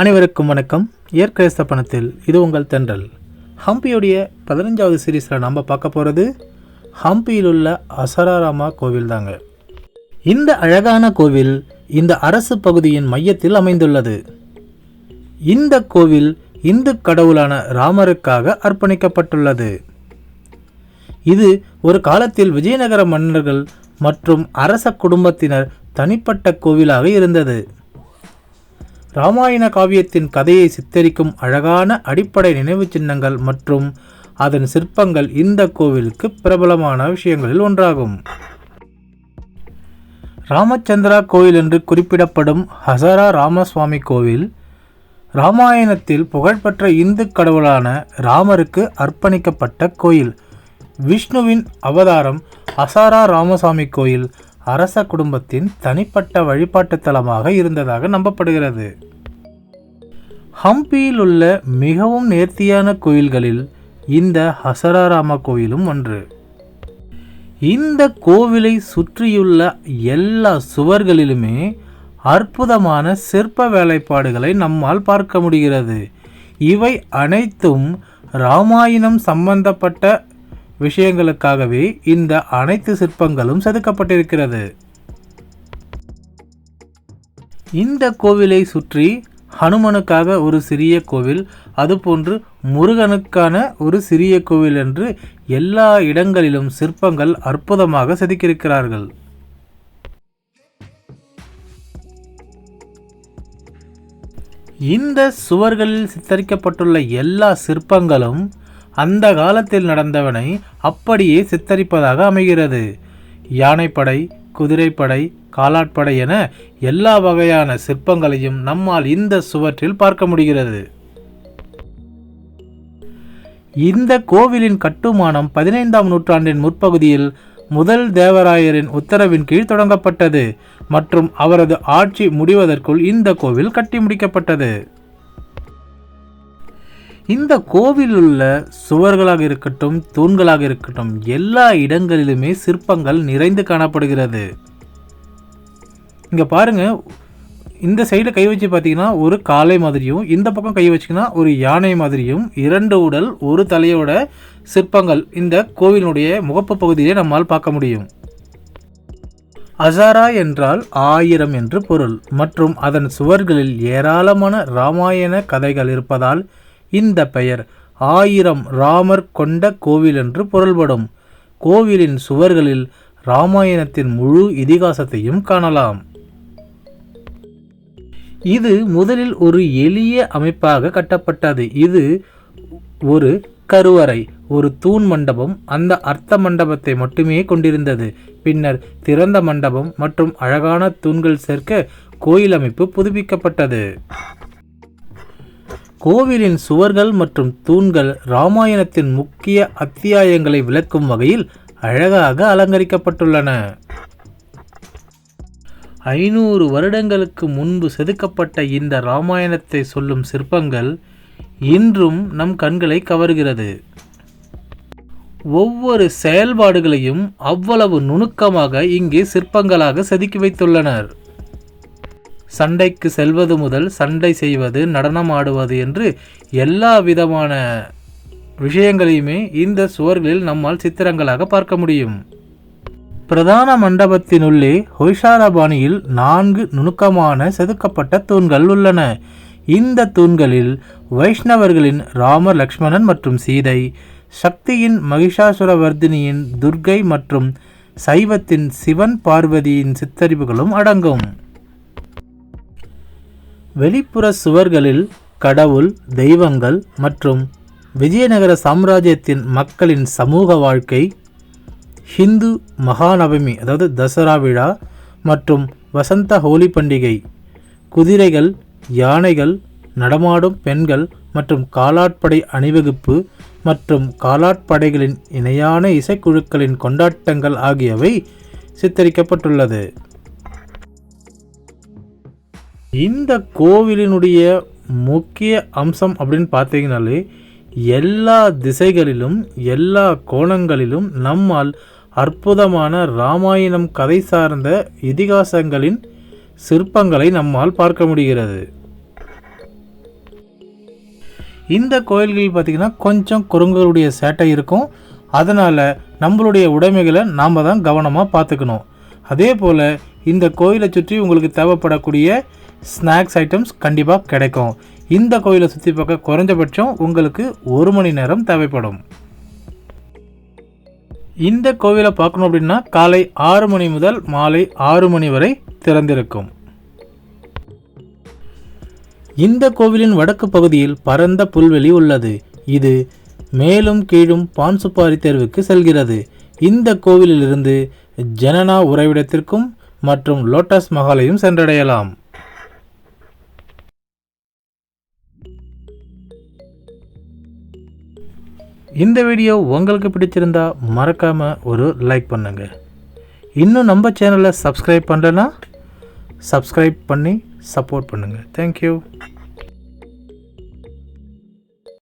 அனைவருக்கும் வணக்கம். இயற்கை பணத்தில் இது உங்கள் தென்றல். ஹம்பியுடைய பதினஞ்சாவது சீரீஸில் நம்ம பார்க்க போகிறது ஹம்பியில் உள்ள அசராராமா கோவில் தாங்க. இந்த அழகான கோவில் இந்த அரசு பகுதியின் மையத்தில் அமைந்துள்ளது. இந்த கோவில் இந்து கடவுளான ராமருக்காக அர்ப்பணிக்கப்பட்டுள்ளது. இது ஒரு காலத்தில் விஜயநகர மன்னர்கள் மற்றும் அரச குடும்பத்தினர் தனிப்பட்ட கோவிலாக இருந்தது. ராமாயண காவியத்தின் கதையை சித்தரிக்கும் அழகான அடிப்படை நினைவு சின்னங்கள் மற்றும் அதன் சிற்பங்கள் இந்த கோவிலுக்கு பிரபலமான விஷயங்களில் ஒன்றாகும். ராமச்சந்திரா கோயில் என்று குறிப்பிடப்படும் ஹசரா ராமசுவாமி கோவில் ராமாயணத்தில் புகழ்பெற்ற இந்து கடவுளான ராமருக்கு அர்ப்பணிக்கப்பட்ட கோயில். விஷ்ணுவின் அவதாரம் அசாரா ராமசாமி கோயில். அரச குடும்பத்தின் தனிப்பட்ட வழிபாட்டு தலமாக இருந்ததாக நம்பப்படுகிறது. ஹம்பியில் உள்ள மிகவும் நேர்த்தியான கோயில்களில் இந்த ஹசராராம கோயிலும் ஒன்று. இந்த கோவிலை சுற்றியுள்ள எல்லா சுவர்களிலுமே அற்புதமான சிற்ப வேலைப்பாடுகளை நம்மால் பார்க்க முடிகிறது. இவை அனைத்தும் ராமாயணம் சம்பந்தப்பட்ட விஷயங்களுக்காகவே இந்த அனைத்து சிற்பங்களும் செதுக்கப்பட்டிருக்கிறது. இந்த கோவிலை சுற்றி ஹனுமனுக்காக ஒரு சிறிய கோவில் அதுபோன்று முருகனுக்கான ஒரு சிறிய கோவில் என்று எல்லா இடங்களிலும் சிற்பங்கள் அற்புதமாக செதுக்கியிருக்கிறார்கள். இந்த சுவர்களில் சித்தரிக்கப்பட்டுள்ள எல்லா சிற்பங்களும் அந்த காலத்தில் நடந்தவனை அப்படியே சித்தரிப்பதாக அமைகிறது. யானைப்படை குதிரைப்படை காலாட்படை என எல்லா வகையான சிற்பங்களையும் நம்மால் இந்த சுவற்றில் பார்க்க முடிகிறது. இந்த கோவிலின் கட்டுமானம் பதினைந்தாம் நூற்றாண்டின் முற்பகுதியில் முதல் தேவராயரின் உத்தரவின் கீழ் தொடங்கப்பட்டது மற்றும் அவரது ஆட்சி முடிவதற்குள் இந்த கோவில் கட்டி முடிக்கப்பட்டது. இந்த கோவில் உள்ள சுவர்களாக இருக்கட்டும் தூண்களாக இருக்கட்டும் எல்லா இடங்களிலுமே சிற்பங்கள் நிறைந்து காணப்படுகிறது. இங்கே பாருங்க இந்த சைடில் கை வச்சு பார்த்தீங்கன்னா ஒரு காளை மாதிரியும் இந்த பக்கம் கை வச்சிங்கன்னா ஒரு யானை மாதிரியும் இரண்டு உடல் ஒரு தலையோட சிற்பங்கள் இந்த கோவிலுடைய முகப்பு பகுதியிலே நம்மால் பார்க்க முடியும். அசாரா என்றால் ஆயிரம் என்று பொருள் மற்றும் அதன் சுவர்களில் ஏராளமான ராமாயண கதைகள் இருப்பதால் இந்த பெயர். ஆயிரம் ராமர் கொண்ட கோவில் என்று பொருள்படும். கோவிலின் சுவர்களில் ராமாயணத்தின் முழு இதிகாசத்தையும் காணலாம். இது முதலில் ஒரு எளிய அமைப்பாக கட்டப்பட்டது. இது ஒரு கருவறை ஒரு தூண் மண்டபம் அந்த அர்த்த மண்டபத்தை மட்டுமே கொண்டிருந்தது. பின்னர் திறந்த மண்டபம் மற்றும் அழகான தூண்கள் சேர்க்க கோயில் அமைப்பு புதுப்பிக்கப்பட்டது. கோவிலின் சுவர்கள் மற்றும் தூண்கள் ராமாயணத்தின் முக்கிய அத்தியாயங்களை விளக்கும் வகையில் அழகாக அலங்கரிக்கப்பட்டுள்ளன. ஐநூறு வருடங்களுக்கு முன்பு செதுக்கப்பட்ட இந்த ராமாயணத்தை சொல்லும் சிற்பங்கள் இன்றும் நம் கண்களை கவர்கிறது. ஒவ்வொரு செயல்பாடுகளையும் அவ்வளவு நுணுக்கமாக இங்கே சிற்பங்களாக செதுக்கி வைத்துள்ளனர். சண்டைக்கு செல்வது முதல் சண்டை செய்வது நடனம் ஆடுவது என்று எல்லா விதமான விஷயங்களையுமே இந்த சுவர்களில் நம்மால் சித்திரங்களாக பார்க்க முடியும். பிரதான மண்டபத்தினுள்ளே ஹொய்ஷாராபாணியில் நான்கு நுணுக்கமான செதுக்கப்பட்ட தூண்கள் உள்ளன. இந்த தூண்களில் வைஷ்ணவர்களின் ராமர் லக்ஷ்மணன் மற்றும் சீதை சக்தியின் மகிஷாசுரவர்தினியின் துர்கை மற்றும் சைவத்தின் சிவன் பார்வதியின் சித்தரிப்புகளும் அடங்கும். வெளிப்புற சுவர்களில் கடவுள் தெய்வங்கள் மற்றும் விஜயநகர சாம்ராஜ்யத்தின் மக்களின் சமூக வாழ்க்கை ஹிந்து மகாநவமி அதாவது தசரா விழா மற்றும் வசந்த ஹோலி பண்டிகை குதிரைகள் யானைகள் நடமாடும் பெண்கள் மற்றும் காலாட்படை அணிவகுப்பு மற்றும் காலாட்படைகளின் இணையான இசைக்குழுக்களின் கொண்டாட்டங்கள் ஆகியவை சித்தரிக்கப்பட்டுள்ளது. இந்த கோவிலினுடைய முக்கிய அம்சம் அப்படின்னு பார்த்தீங்கனாலே எல்லா திசைகளிலும் எல்லா கோணங்களிலும் நம்மால் அற்புதமான ராமாயணம் கதை சார்ந்த இதிகாசங்களின் சிற்பங்களை நம்மால் பார்க்க முடிகிறது. இந்த கோயில்கள் பார்த்திங்கன்னா கொஞ்சம் குரங்குகளுடைய சேட்டை இருக்கும். அதனால் நம்மளுடைய உடைமைகளை நாம் தான் கவனமாக பார்த்துக்கணும். அதே போல் இந்த கோயிலை சுற்றி உங்களுக்கு தேவைப்படக்கூடிய ஸ்நாக்ஸ் ஐட்டம்ஸ் கண்டிப்பாக கிடைக்கும். இந்த கோயிலை சுற்றி பார்க்க குறைஞ்சபட்சம் உங்களுக்கு ஒரு மணி நேரம் தேவைப்படும். இந்த கோவிலை பார்க்கணும் அப்படின்னா காலை ஆறு மணி முதல் மாலை ஆறு மணி வரை திறந்திருக்கும். இந்த கோவிலின் வடக்கு பகுதியில் பரந்த புல்வெளி உள்ளது. இது மேலும் கீழும் பான்சுப்பாரி தேர்வுக்கு செல்கிறது. இந்த கோவிலிலிருந்து ஜனனா உறைவிடத்திற்கும் மற்றும் லோட்டஸ் மகாலையும் சென்றடையலாம். இந்த வீடியோ உங்களுக்கு பிடிச்சிருந்தா மறக்காமல் ஒரு லைக் பண்ணுங்க. இன்னும் நம்ம சேனலை சப்ஸ்கிரைப் பண்ணலன்னா சப்ஸ்கிரைப் பண்ணி சப்போர்ட் பண்ணுங்கள் தேங்க்யூ